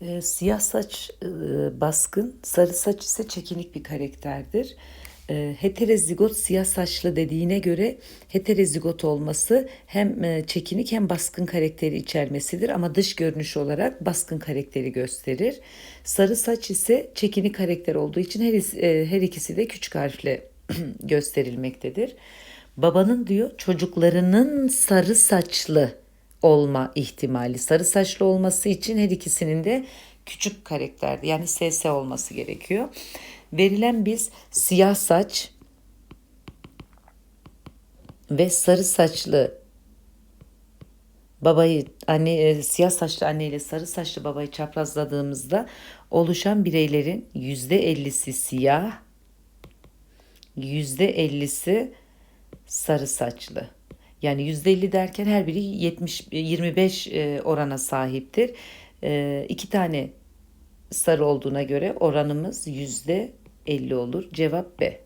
E, siyah saç e, baskın, sarı saç ise çekinik bir karakterdir. E, heterozigot siyah saçlı dediğine göre heterozigot olması hem e, çekinik hem baskın karakteri içermesidir ama dış görünüş olarak baskın karakteri gösterir. Sarı saç ise çekinik karakter olduğu için her, e, her ikisi de küçük harfle gösterilmektedir. Babanın diyor çocuklarının sarı saçlı olma ihtimali. Sarı saçlı olması için her ikisinin de küçük karakterdi. Yani SS olması gerekiyor. Verilen biz siyah saç ve sarı saçlı babayı anne e, siyah saçlı anne ile sarı saçlı babayı çaprazladığımızda oluşan bireylerin yüzde ellisi siyah, yüzde ellisi sarı saçlı. Yani yüzde elli derken her biri 70 25 e, orana sahiptir. E, iki tane sarı olduğuna göre oranımız yüzde elli olur. Cevap B.